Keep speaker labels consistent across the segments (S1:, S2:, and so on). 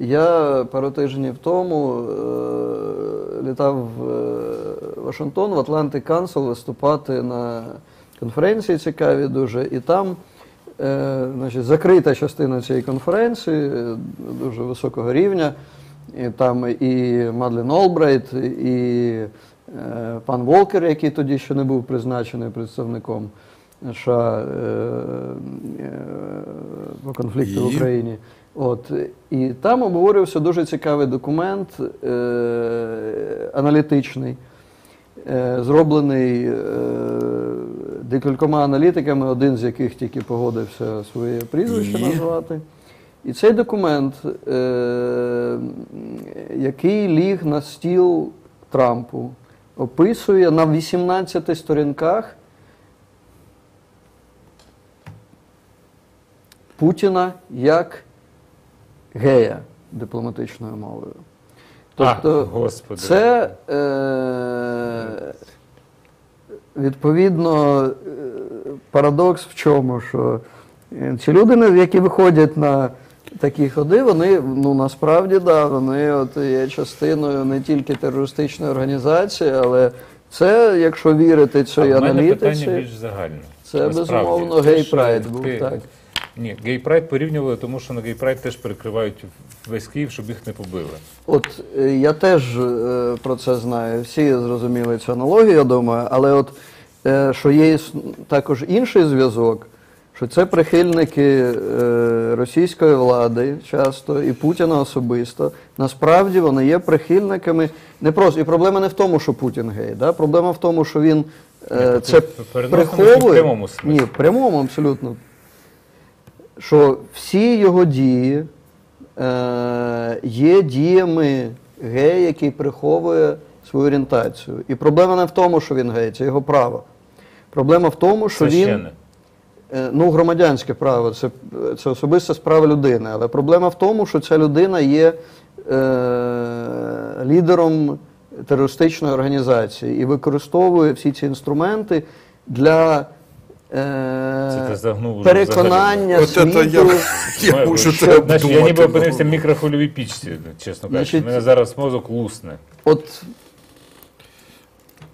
S1: Я пару тижнів тому е, літав в е, Вашингтон в Atlantic Council виступати на конференції цікаві дуже, і там е, значить, закрита частина цієї конференції е, дуже високого рівня. І там і Мадлен Олбрайт, і е, пан Волкер, який тоді ще не був призначений представником США е, е, по конфлікту в Україні. От, і там обговорювався дуже цікавий документ е, аналітичний, е, зроблений е, декількома аналітиками, один з яких тільки погодився своє прізвище назвати. І цей документ, е, який ліг на стіл Трампу, описує на 18 сторінках Путіна як гея дипломатичною мовою. Тобто,
S2: А, Господи.
S1: це е, відповідно е, парадокс в чому, що е, ці люди, які виходять на такі ходи, вони ну насправді да, вони от є частиною не тільки терористичної організації, але це, якщо вірити цій аналітиці,
S2: питання більш загальне.
S1: це безумовно гей-прайд був так.
S2: Ні, гей прайд порівнювали, тому що на гей прайд теж перекривають весь Київ, щоб їх не побили.
S1: От е, я теж е, про це знаю. Всі зрозуміли цю аналогію, я думаю, але от е, що є іс- також інший зв'язок, що це прихильники е, російської влади часто і Путіна особисто. Насправді вони є прихильниками не просто і проблема не в тому, що Путін гей, да? проблема в тому, що він е, це
S2: переносимо в
S1: приховує.
S2: прямому смислі.
S1: Ні, в прямому абсолютно. Що всі його дії е, є діями гея, який приховує свою орієнтацію. І проблема не в тому, що він гей, це його право. Проблема в тому, що він. Е, Ну, громадянське право, це, це особиста справа людини. Але проблема в тому, що ця людина є е, лідером терористичної організації і використовує всі ці інструменти для
S2: Це ти
S1: е,
S2: загнув уже
S1: переконання
S3: От це
S1: світу.
S3: я, я мушу
S2: що, знаєш, я ніби опинився в мікрохвильовій пічці, чесно кажучи.
S1: Значить-
S2: У мене зараз мозок лусне.
S1: От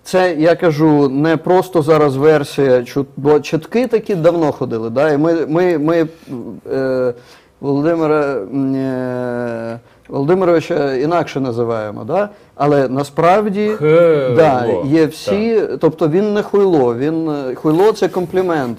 S1: це я кажу не просто зараз версія, чут- бо чутки такі давно ходили. Да? І ми, ми, ми е, Володимира м, Володимировича інакше називаємо, да? але насправді да, є всі, тобто він не хуйло, він е, хуйло це комплімент